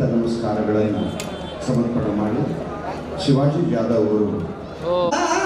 ಅನಂತ ನಮಸ್ಕಾರಗಳನ್ನು ಸಮರ್ಪಣೆ ಮಾಡಿ ಶಿವಾಜಿ ಜಾಧವ್ ಅವರು.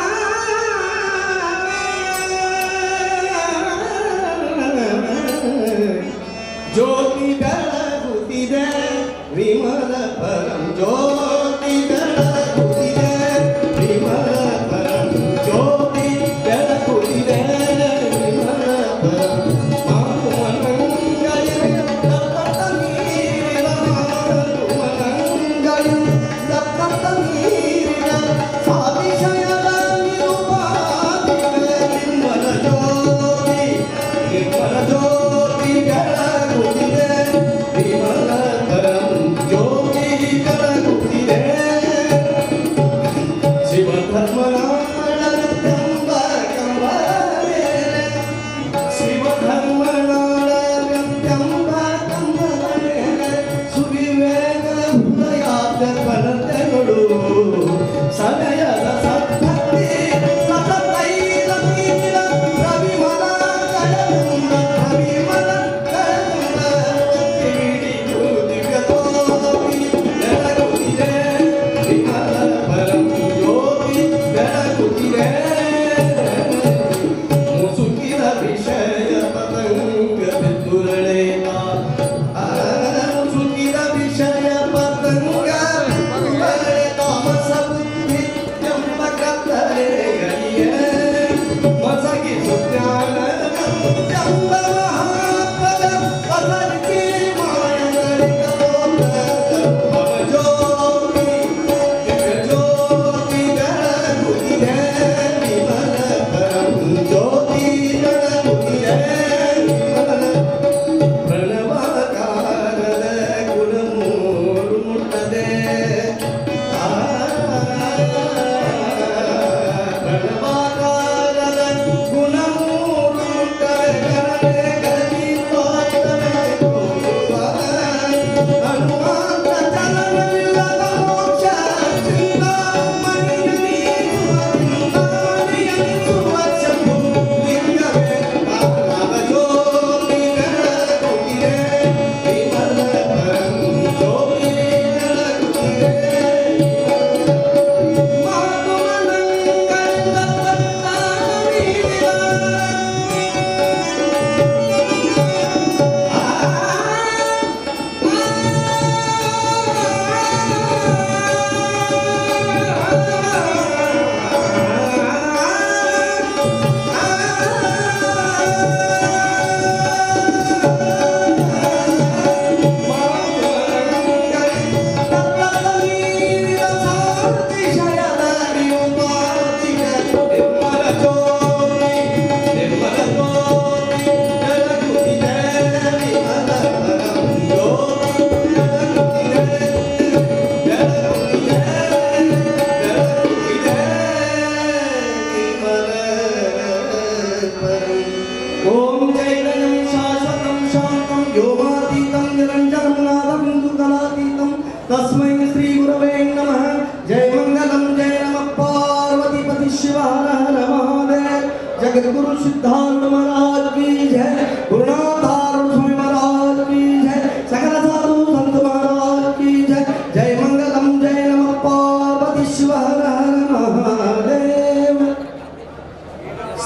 ಜಗದ್ಗುರು ಸಿದ್ಧಾಂತ ಮಹಾರಾಜ್ ಕಿ ಜಯ ಗುರುನಾಥಾರುಣ ಸ್ವಾಮಿ ಮಹಾರಾಜ್ ಕಿ ಜಯ ಸಕಲ ಸಾಧು ಸಂತ ಮಹಾರಾಜ್ ಕಿ जय ಜಯ ಮಂಗಲಂ ಜಯ ನಮಃ ಪಾರ್ವತಿ ಶಿವ हर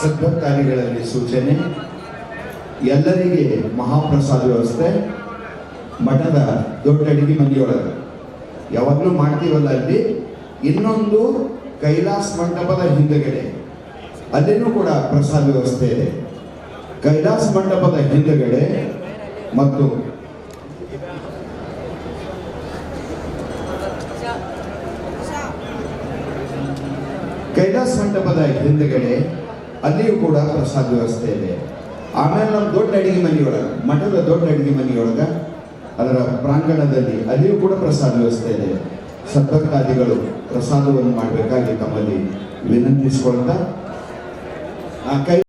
ಸದ್ಭಕ್ತಾದಿಗಳಲ್ಲಿ ಸೂಚನೆ, ಎಲ್ಲರಿಗೆ ಮಹಾಪ್ರಸಾದ ವ್ಯವಸ್ಥೆ, ಮಠದ ದೊಡ್ಡ ಅಡಿಗೆ ಮನೆಯೊಳಗೆ. ಯಾವಾಗಲೂ ಮಾಡ್ತೀವಲ್ಲ ಅಲ್ಲಿ? ಇನ್ನೊಂದು ಕೈಲಾಸ ಮಂಟಪದ ಹಿಂದಗಡೆ. ಅಲ್ಲಿನೂ ಕೂಡ ಪ್ರಸಾದ ವ್ಯವಸ್ಥೆ ಇದೆ. ಕೈಲಾಸ ಮಂಟಪದ ಹಿಂದಗಡೆ ಮತ್ತು ಕೈಲಾಸ ಮಂಟಪದ ಹಿಂದಗಡೆ ಅಲ್ಲಿಯೂ ಕೂಡ ಪ್ರಸಾದ ವ್ಯವಸ್ಥೆ ಇದೆ. ಆಮೇಲೆ ನಮ್ಮ ದೊಡ್ಡ ಅಡಿಗೆ ಮನೆಯೊಳಗೆ, ಮಠದ ದೊಡ್ಡ ಅಡಿಗೆ ಮನೆಯೊಳಗೆ, ಅದರ ಪ್ರಾಂಗಣದಲ್ಲಿ ಅಲ್ಲಿಯೂ ಕೂಡ ಪ್ರಸಾದ ವ್ಯವಸ್ಥೆ ಇದೆ. ಸದ್ಭಕ್ತಾದಿಗಳು ಪ್ರಸಾದವನ್ನು ಮಾಡಬೇಕಾಗಿ ತಮ್ಮಲ್ಲಿ ವಿನಂತಿಸಿಕೊಳ್ತಾ acá hay